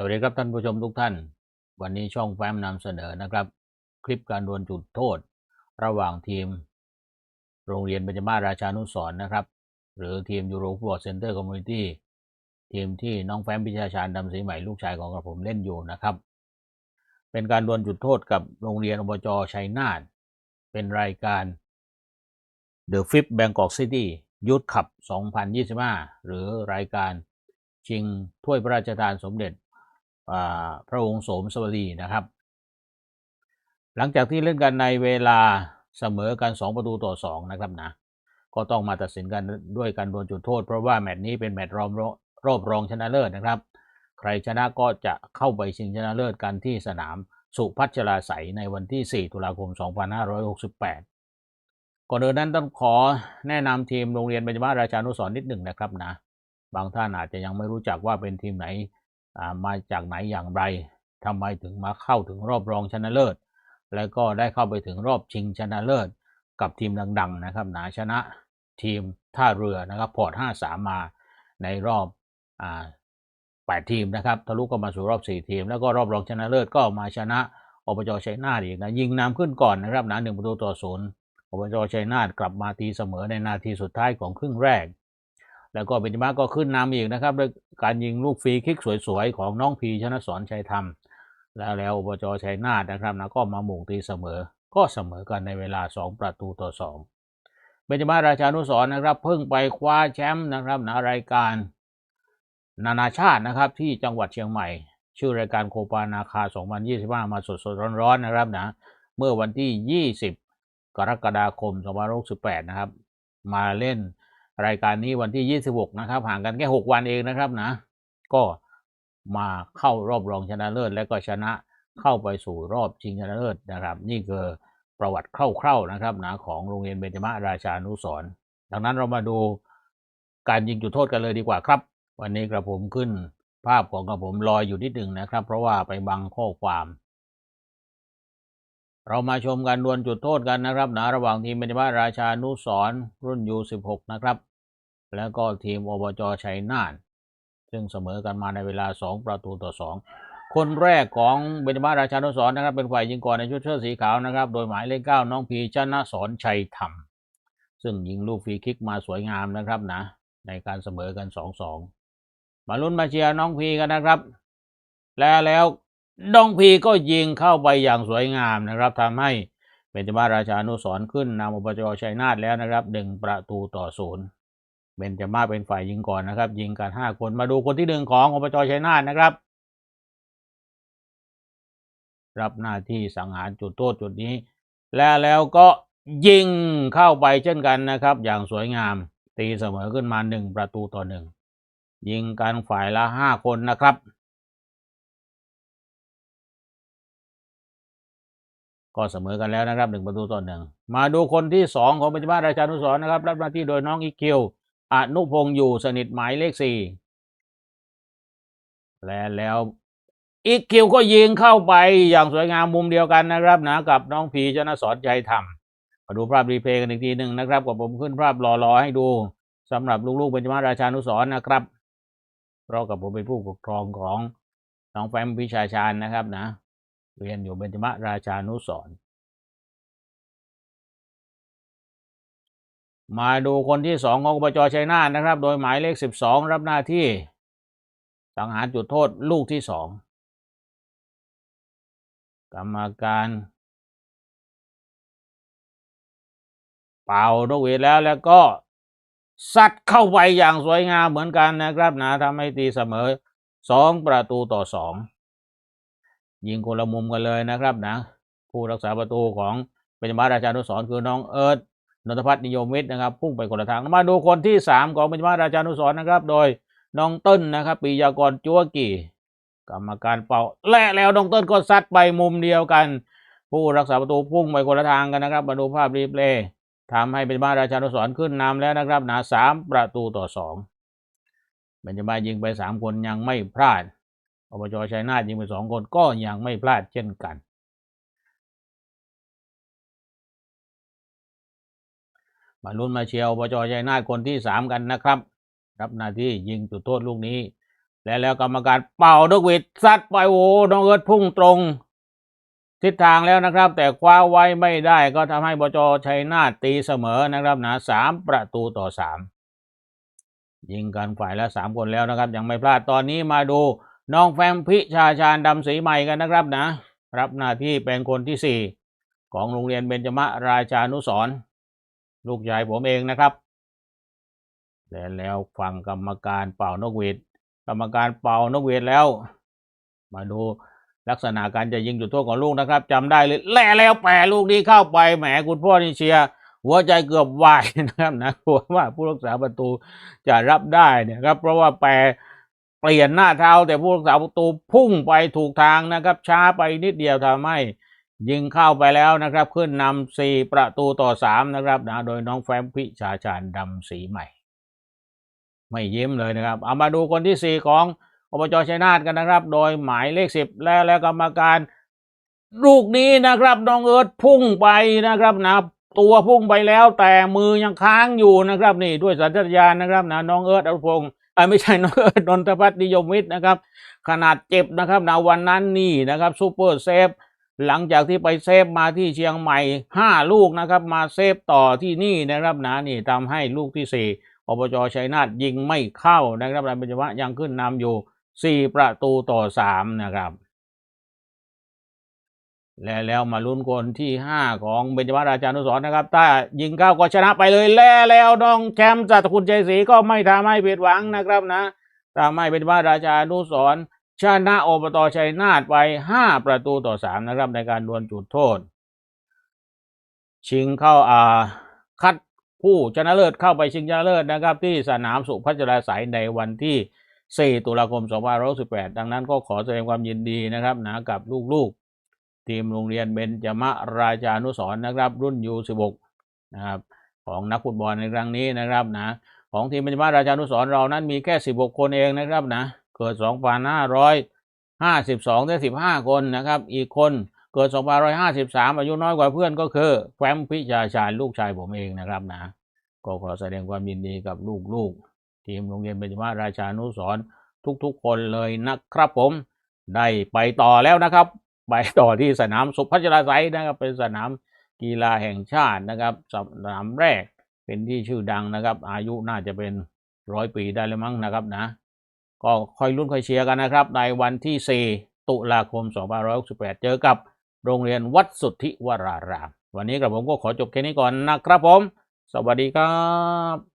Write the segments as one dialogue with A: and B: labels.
A: สวัสดีครับท่านผู้ชมทุกท่าน วันนี้ช่องแฟ้มนำเสนอนะครับ คลิปการดวลจุดโทษ ระหว่างทีม โรงเรียนเบญจมาราชานุสรนะครับ หรือทีมยูโรฟุตบอลเซ็นเตอร์คอมมูนิตี้ทีมที่น้องแฟ้มพิชาชาญดำสีใหม่ลูกชายของกระผมเล่นอยู่นะครับ เป็นการดวลจุดโทษกับโรงเรียนอบจชัยนาทเป็นรายการ The Fifth Bangkok City Youth Cup 2025 หรือรายการชิงถ้วยพระราชทานสมเด็จ พระองค์โสมสวรีนะครับ หลังจากที่เล่นกันในเวลาเสมอกัน 2 ประตูต่อ 2 นะครับนะก็ต้องมาตัดสินกันด้วยการดวลจุดโทษ เพราะว่าแมตช์นี้เป็นแมตช์รอบรอบรองชนะเลิศนะครับ ใครชนะก็จะเข้าไปชิงชนะเลิศกันที่สนามสุพัชราไสในวันที่ 4 ตุลาคม 2568 ก่อนอื่นนั้นต้องขอแนะนำทีมโรงเรียนเบญจมาราชานุสรนิดหนึ่งนะครับนะ บางท่านอาจจะยังไม่รู้จักว่าเป็นทีมไหน มาจากไหนอย่างไรทำไมถึงมาเข้าถึงรอบรองชนะเลิศ แล้วก็ได้เข้าไปถึงรอบชิงชนะเลิศ กับทีมดัง ๆ นะครับหนะชนะทีมท่าเรือนะครับพอร์ต5-3 มาในรอบอ่า8ทีมนะครับทะลุก็มาสู่รอบ 4 ทีม แล้วก็รอบรองชนะเลิศก็มาชนะอบจชัยนาทอีกนะยิงนำขึ้นก่อนนะครับนะหนึ่งประตูต่อศูนย์อบจชัยนาทกลับมาตีเสมอในนาทีสุดท้ายของครึ่งแรก แล้วก็เบญจมาก็ขึ้นนำอีกนะครับด้วยการยิงลูกฟรีคิกสวยๆ ของน้องพีชนะสอนชัยธรรม แล้วแล้วอบจชัยนาทนะครับนะก็มาหม่งตีเสมอ ก็เสมอกันในเวลา 2 ประตูต่อ 2 เบญจมาราชานุสรณ์นะครับ เพิ่งไปคว้าแชมป์นะครับนะรายการนานาชาตินะครับที่จังหวัดเชียงใหม่ ชื่อรายการโคปานาคา 2025 มาสดๆร้อนๆนะครับนะเมื่อวันที่ 20 กรกฎาคม 2568 นะครับ มาเล่น รายการนี้วันที่ 26 นะครับ ห่างกันแค่ 6 วันเองนะครับนะ ก็มาเข้ารอบรองชนะเลิศ และก็ชนะเข้าไปสู่รอบชิงชนะเลิศนะครับ นี่คือประวัติคร่าวๆนะครับนะของโรงเรียนเบญจมาศราชานุสรณ์ดังนั้นเรามาดูการยิงจุดโทษกันเลยดีกว่าครับ วันนี้กระผมขึ้นภาพของกระผมลอยอยู่นิดหนึ่งนะครับ เพราะว่าไปบังข้อความ เรามาชมการดวลจุดโทษกันนะครับนะระหว่างทีมเบญจมาศราชานุสรณ์รุ่น U16 นะครับ แล้วก็ทีมอบจชัยนาทซึ่งเสมอกันมาในเวลา 2 ประตูต่อ 2 คนแรกของเบญจมาศราชานุสรนะครับ เป็นฝ่ายยิงก่อนในชุดเชิ้ตสีขาวนะครับ โดยหมายเลขเก้าน้องพีชนะสอนชัยธรรม ซึ่งยิงลูกฟรีคิกมาสวยงามนะครับนะ ในการเสมอกัน 2-2 มาลุ้นมาเชียร์น้องพีกันนะครับ แล้วแล้วน้องพีก็ยิงเข้าไปอย่างสวยงามนะครับทำให้เบญจมาศราชานุสรขึ้นนำอบจชัยนาทแล้วนะครับหนึ่งประตูต่อศูนย์ เบนจามาเป็นฝ่ายยิงก่อนนะครับ ยิงกันห้าคนมาดูคนที่หนึ่งของอบจชัยนาทนะครับ รับหน้าที่สังหารจุดโทษจุดนี้ แล้วแล้วก็ยิงเข้าไปเช่นกันนะครับ อย่างสวยงามตีเสมอขึ้นมาหนึ่งประตูต่อหนึ่งยิงกันฝ่ายละห้าคนนะครับ ก็เสมอกันแล้วนะครับหนึ่งประตูต่อหนึ่งมาดูคนที่สองของปัจจุบันราชานุสรนะครับ รับหน้าที่โดยน้องอีคิว อนุพงศ์อยู่สนิทหมายเลขสี่และแล้วอีกคิวก็ยิงเข้าไปอย่างสวยงามมุมเดียวกันนะครับนะกับน้องพีชนะสอนใจธรรมมาดูภาพรีเพย์กันอีกทีหนึ่งนะครับกับผมขึ้นภาพรอๆให้ดูสำหรับลูกๆเป็นจมาราชานุสรณ์นะครับเพราะกับผมเป็นผู้ปกครองของน้องแฟมพิชาชาญนะครับนะ เรียนอยู่เบญจมราชานุสร มาดูคนที่สองของอบจชัยนาทนะครับ โดยหมายเลขสิบสองรับหน้าที่สังหารจุดโทษลูกที่สองกรรมการ เป่านกหวีแล้วแล้วก็ซัดเข้าไปอย่างสวยงามเหมือนกันนะครับนะทำให้ตีเสมอสองประตูต่อสองยิงคนละมุมกันเลยนะครับนะ ผู้รักษาประตูของเบญจมาราชานุสรคือน้องเอิร์ธ นนทพัฒนิยมวิทย์นะครับพุ่งไปคนละทางมาดูคนที่สามของเบญจมาราชานุสรนะครับ โดยน้องเต้นนะครับปิยากรจัวกี่กรรมการเป่า และแล้วน้องเต้นก็ซัดไปมุมเดียวกัน ผู้รักษาประตูพุ่งไปคนละทางกันนะครับ มาดูภาพรีเพลย์ทำให้เบญจมาศราชานุสรขึ้นนำแล้วนะครับหนะสามประตูต่อสองเบญจมายิงไปสามคนยังไม่พลาดอบจชัยนาทยิงไปสองคนก็ยังไม่พลาดเช่นกัน มาลุ้นมาเชียร์อบจชัยนาทคนที่สามกันนะครับ รับหน้าที่ยิงจุดโทษลูกนี้ และแล้วกรรมการเป่านกวีดซัดไปโอ้น้องเอิร์ธพุ่งตรง ทิศทางแล้วนะครับ แต่คว้าไว้ไม่ได้ก็ทำให้บจชัยนาทตีเสมอนะครับนะสามประตูต่อสามยิงกันฝ่ายละสามคนแล้วนะครับ ยังไม่พลาดตอนนี้มาดูน้องแฟมพิชาชาญดำสีใหม่กันนะครับนะ รับหน้าที่เป็นคนที่สี่ของโรงเรียนเบญจมราชานุสร ลูกชายผมเองนะครับและแล้วฟังกรรมการเป่านกหวีดกรรมการเป่านกหวีดแล้ว มาดูลักษณะการจะยิงจุดโทษของลูกนะครับจำได้เลยแล่แล้วแปรลูกนี้เข้าไปแหมคุณพ่อนี่เชียร์หัวใจเกือบวายนะครับนะกลัวว่าผู้รักษาประตูจะรับได้เนี่ยครับ เพราะว่าแปรเปลี่ยนหน้าเท้าแต่ผู้รักษาประตูพุ่งไปถูกทางนะครับ ช้าไปนิดเดียวทำให้ ยิงเข้าไปแล้วนะครับ ขึ้นนำสี่ประตูต่อสามนะครับนะโดยน้องแฟมพิชาชาญดำสีใหม่ ไม่ยิ้มเลยนะครับ เอามาดูคนที่สี่ของอบจชัยนาทกันนะครับ โดยหมายเลขสิบและและกรรมการลูกนี้นะครับน้องเอิร์ธพุ่งไปนะครับนะตัวพุ่งไปแล้วแต่มือยังค้างอยู่นะครับ นี่ด้วยสัญชาตญาณนะครับนะน้องเอิร์ธอรุพงศ์ไม่ใช่น้องเอิร์ธนนทพัฒน์นิยมวิทย์นะครับ ขนาดเจ็บนะครับนะวันนั้นนี่นะครับซูเปอร์เซฟ หลังจากที่ไปเซฟมาที่เชียงใหม่ห้าลูกนะครับ มาเซฟต่อที่นี่นะครับนะนี่ทำให้ลูกที่สี่อบจชัยนาทยิงไม่เข้านะครับรายปัญจวะยังขึ้นนำอยู่4ประตูต่อ3นะครับ และแล้วมาลุ้นคนที่5ของเบญจวราชานุสรนะครับ ถ้ายิงเข้าก็ชนะไปเลยแล้วแล้วน้องแชมป์จัตคุณใจศรีก็ไม่ทำให้ผิดหวังนะครับนะทำให้เบญจวราชานุสร ชนะอบตชัยนาทไป 5 ประตูต่อ 3 นะครับ ในการดวลจุดโทษ ชิงเข้าอ่าคัดผู้ชนะเลิศเข้าไปชิงชนะเลิศนะครับ ที่สนามสุพัชราสายในวันที่ 4 ตุลาคม 2518 ดังนั้นก็ขอแสดงความยินดีนะครับนะกับลูกๆ ทีมโรงเรียนเบญจมราชานุสร์นะครับ รุ่น U16 นะครับของนักฟุตบอลในครั้งนี้นะครับนะของทีมเบญจมราชานุสร์เรานั้นมีแค่ 16 คนเองนะครับนะ เกิด 2,552 ได้ 15 คนนะครับ อีกคนเกิด2553 อายุน้อยกว่าเพื่อนก็คือแฟมพิชาชาญลูกชายผมเองนะครับนะ ก็ขอแสดงความยินดีกับลูกๆ ทีมโรงเรียนเบญจมาราชานุสรทุกๆ คนเลยนะครับผม ได้ไปต่อแล้วนะครับ ไปต่อที่สนามสุพัชราไซนะครับ เป็นสนามกีฬาแห่งชาตินะครับ สนามแรกเป็นที่ชื่อดังนะครับ อายุน่าจะเป็นร้อยปีได้เลยมั้งนะครับนะ ก็คอยลุ้นคอยเชียร์กันนะครับ ในวันที่ 4 ตุลาคม 2568 เจอกับโรงเรียนวัดสุทธิวราราม วันนี้กระผมก็ขอจบแค่นี้ก่อนนะครับผม สวัสดีครับ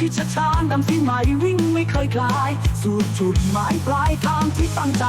B: พิชชานดำที่ใหม่วิ่งไม่เคยคลาย สู่จุดหมายปลายทางที่ตั้งใจ